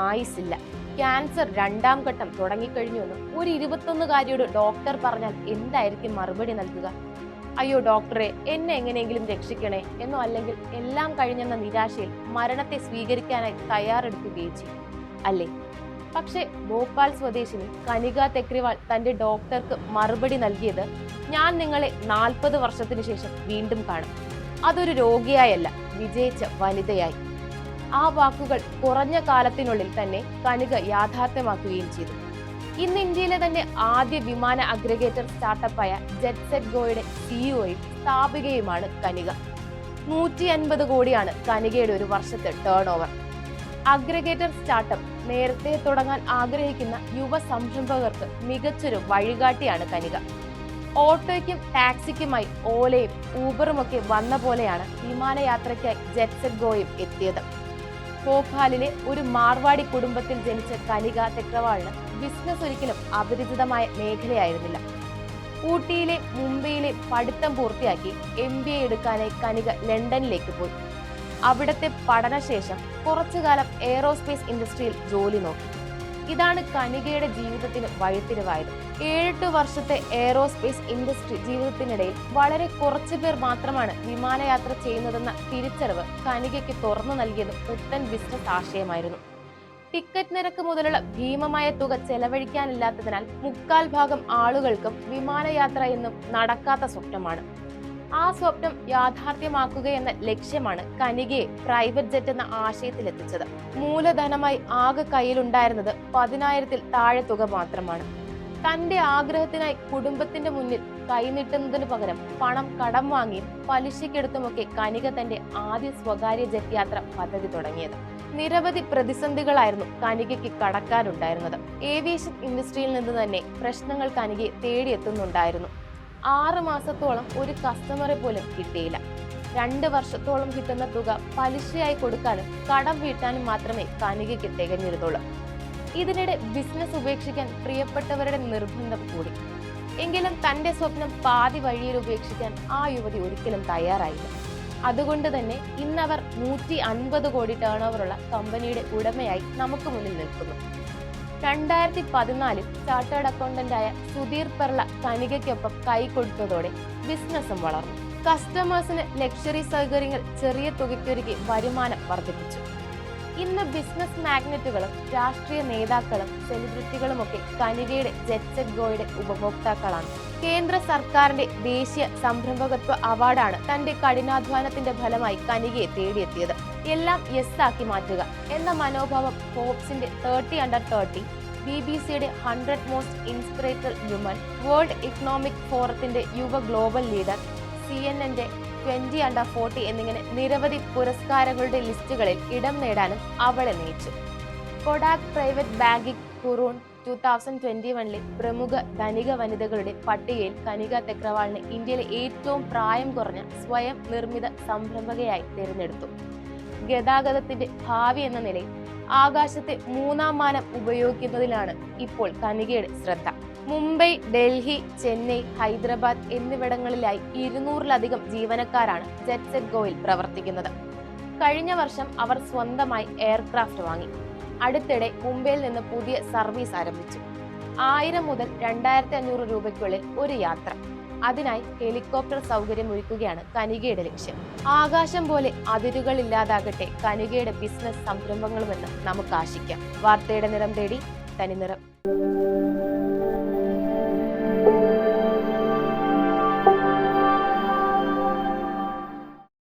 ആയുസില്ല cancer രണ്ടാം ഘട്ടം തുടങ്ങിക്കഴിഞ്ഞുവെന്നും ഒരു ഇരുപത്തൊന്നുകാരിയോട് ഡോക്ടർ പറഞ്ഞാൽ എന്തായിരിക്കും മറുപടി നൽകുക? അയ്യോ ഡോക്ടറെ എന്നെ എങ്ങനെയെങ്കിലും രക്ഷിക്കണേ എന്നോ അല്ലെങ്കിൽ എല്ലാം കഴിഞ്ഞെന്ന നിരാശയിൽ മരണത്തെ സ്വീകരിക്കാനായി തയ്യാറെടുക്കുകയും ചെയ്യും. അല്ലേ? പക്ഷേ ഭോപ്പാൽ സ്വദേശിനി കനിക തെക്രിവാൾ തന്റെ ഡോക്ടർക്ക് മറുപടി നൽകിയത് ഞാൻ നിങ്ങളെ നാൽപ്പത് വർഷത്തിനു ശേഷം വീണ്ടും കാണും. അതൊരു രോഗിയായല്ല വിജയിച്ച വനിതയായി. ആ വാക്കുകൾ കുറഞ്ഞ കാലത്തിനുള്ളിൽ തന്നെ കണിക യാഥാർത്ഥ്യമാക്കുകയും ചെയ്തു. ഇന്ന് ഇന്ത്യയിലെ തന്നെ ആദ്യ വിമാന അഗ്രഗേറ്റർ സ്റ്റാർട്ടപ്പായ ജെറ്റ്സെറ്റ് ഗോയുടെ സിഇഒയും സ്ഥാപികയുമാണ് കനിക നൂറ്റി അൻപത് കോടിയാണ് കനികയുടെ ഒരു വർഷത്തെ ടേൺ ഓവർ അഗ്രഗേറ്റർ സ്റ്റാർട്ടപ്പ് നേരത്തെ തുടങ്ങാൻ ആഗ്രഹിക്കുന്ന യുവ സംരംഭകർക്ക് മികച്ചൊരു വഴികാട്ടിയാണ് കനിക ഓട്ടോയ്ക്കും ടാക്സിക്കുമായി ഓലയും ഊബറുമൊക്കെ വന്ന പോലെയാണ് വിമാനയാത്രയ്ക്കായി ജെറ്റ്സെറ്റ് ഗോയും എത്തിയത്. ഭോപ്പാലിലെ ഒരു മാർവാടി കുടുംബത്തിൽ ജനിച്ച കനിക തെക്രവാളിന് ബിസിനസ് ഒരിക്കലും അപരിചിതമായ മേഖലയായിരുന്നില്ല. ഊട്ടിയിലെ മുംബൈയിലെ പഠിത്തം പൂർത്തിയാക്കി എം ബി എ എടുക്കാനായി കനിക ലണ്ടനിലേക്ക് പോയി. അവിടുത്തെ പഠനശേഷം കുറച്ചുകാലം എയറോസ്പേസ് ഇൻഡസ്ട്രിയിൽ ജോലി നോക്കി. ഇതാണ് കനികയുടെ ജീവിതത്തിന് വഴിത്തിരിവായത്. ഏഴെട്ട് വർഷത്തെ എയറോസ്പേസ് ഇൻഡസ്ട്രി ജീവിതത്തിനിടയിൽ വളരെ കുറച്ചു പേർ മാത്രമാണ് വിമാനയാത്ര ചെയ്യുന്നതെന്ന തിരിച്ചറിവ് കനികയ്ക്ക് തുറന്നു നൽകിയത് പുത്തൻ ബിസിനസ് ആശയമായിരുന്നു. ടിക്കറ്റ് നിരക്ക് മുതലുള്ള ഭീമമായ തുക ചെലവഴിക്കാനില്ലാത്തതിനാൽ മുക്കാൽ ഭാഗം ആളുകൾക്കും വിമാനയാത്ര എന്നും നടക്കാത്ത സ്വപ്നമാണ്. ആ സ്വപ്നം യാഥാർത്ഥ്യമാക്കുക എന്ന ലക്ഷ്യമാണ് കനികയെ പ്രൈവറ്റ് ജെറ്റ് എന്ന ആശയത്തിലെത്തിച്ചത്. മൂലധനമായി ആകെ കയ്യിലുണ്ടായിരുന്നത് പതിനായിരത്തിൽ താഴെ തുക മാത്രമാണ്. തന്റെ ആഗ്രഹത്തിനായി കുടുംബത്തിന്റെ മുന്നിൽ കൈനീട്ടുന്നതിനു പകരം പണം കടം വാങ്ങിയും പലിശക്കെടുത്തുമൊക്കെ കനിക തന്റെ ആദ്യ സ്വകാര്യ ജെറ്റ് യാത്ര പദ്ധതി തുടങ്ങിയത്. നിരവധി പ്രതിസന്ധികളായിരുന്നു കനികയ്ക്ക് കടക്കാരുണ്ടായിരുന്നത്. ഏവിയേഷൻ ഇൻഡസ്ട്രിയിൽ നിന്ന് തന്നെ പ്രശ്നങ്ങൾ കനികയെ തേടിയെത്തുന്നുണ്ടായിരുന്നു. ആറ് മാസത്തോളം ഒരു കസ്റ്റമറെ പോലും കിട്ടിയില്ല. രണ്ട് വർഷത്തോളം കിട്ടുന്ന തുക പലിശയായി കൊടുക്കാനും കടം വീട്ടാനും മാത്രമേ കനികയ്ക്ക് തികഞ്ഞിരുന്നുള്ളൂ. ഇതിനിടെ ബിസിനസ് ഉപേക്ഷിക്കാൻ പ്രിയപ്പെട്ടവരുടെ നിർബന്ധം കൂടി. എങ്കിലും തന്റെ സ്വപ്നം പാതി വഴിയിൽ ഉപേക്ഷിക്കാൻ ആ യുവതി ഒരിക്കലും തയ്യാറായില്ല. അതുകൊണ്ട് തന്നെ ഇന്നവർ നൂറ്റി അൻപത് കോടി ടേൺ ഓവറുള്ള കമ്പനിയുടെ ഉടമയായി നമുക്ക് മുന്നിൽ നിൽക്കുന്നു. രണ്ടായിരത്തി പതിനാലിൽ ചാർട്ടേഡ് അക്കൗണ്ടന്റായ സുധീർ പെർള കനികയ്ക്കൊപ്പം കൈ കൊടുത്തതോടെ ബിസിനസ്സും വളർന്നു. കസ്റ്റമേഴ്സിന് ലക്ഷറി സൗകര്യങ്ങൾ ചെറിയ തുകയ്ക്കൊരുക്കി വരുമാനം വർദ്ധിപ്പിച്ചു. ഇന്ന് ബിസിനസ് മാഗ്നറ്റുകളും രാഷ്ട്രീയ നേതാക്കളും സെലിബ്രിറ്റികളുമൊക്കെ കനികയുടെ ജെറ്റ് സെറ്റ് ഗോയുടെ ഉപഭോക്താക്കളാണ്. കേന്ദ്ര സർക്കാരിന്റെ ദേശീയ സംരംഭകത്വ അവാർഡാണ് തന്റെ കഠിനാധ്വാനത്തിന്റെ ഫലമായി കനികയെ തേടിയെത്തിയത്. എല്ലാം യെസ് ആക്കി മാറ്റുക എന്ന മനോഭാവം ഫോബ്സിന്റെ thirty under thirty B B സിയുടെ hundred most inspired woman world economic ഫോറത്തിന്റെ യുവ ഗ്ലോബൽ ലീഡർ സി എൻ എന്റെ ട്വന്റി അണ്ടർ ഫോർട്ടി എന്നിങ്ങനെ നിരവധി പുരസ്കാരങ്ങളുടെ ലിസ്റ്റുകളിൽ ഇടം നേടാനും അവളെ നയിച്ചു. Kotak private banking Hurun two thousand twenty വണ്ണിലെ പ്രമുഖ ധനിക വനിതകളുടെ പട്ടികയിൽ കനിക തെക്രവാളിനെ ഇന്ത്യയിലെ ഏറ്റവും പ്രായം കുറഞ്ഞ സ്വയം നിർമ്മിത സംരംഭകയായി തിരഞ്ഞെടുത്തു. ഗതാഗതത്തിന്റെ ഭാവി എന്ന നിലയിൽ ആകാശത്തെ മൂന്നാം മാനം ഉപയോഗിക്കുന്നതിലാണ് ഇപ്പോൾ കനികയുടെ ശ്രദ്ധ. മുംബൈ ഡൽഹി ചെന്നൈ ഹൈദരാബാദ് എന്നിവിടങ്ങളിലായി ഇരുന്നൂറിലധികം ജീവനക്കാരാണ് ജെറ്റ്സെറ്റ് ഗോയിൽ പ്രവർത്തിക്കുന്നത്. കഴിഞ്ഞ വർഷം അവർ സ്വന്തമായി എയർക്രാഫ്റ്റ് വാങ്ങി. അടുത്തിടെ മുംബൈയിൽ നിന്ന് പുതിയ സർവീസ് ആരംഭിച്ചു. ആയിരം മുതൽ രണ്ടായിരത്തി അഞ്ഞൂറ് രൂപയ്ക്കുള്ളിൽ ഒരു യാത്ര. അതിനായി ഹെലികോപ്റ്റർ സൗകര്യം ഒരുക്കുകയാണ് കനികയുടെ ലക്ഷ്യം. ആകാശം പോലെ അതിരുകൾ ഇല്ലാതാകട്ടെ കനികയുടെ ബിസിനസ് സംരംഭങ്ങളുമെന്ന് നമുക്ക് ആശിക്കാം വാർത്തയുടെ നിറം തേടി തനിനിറം.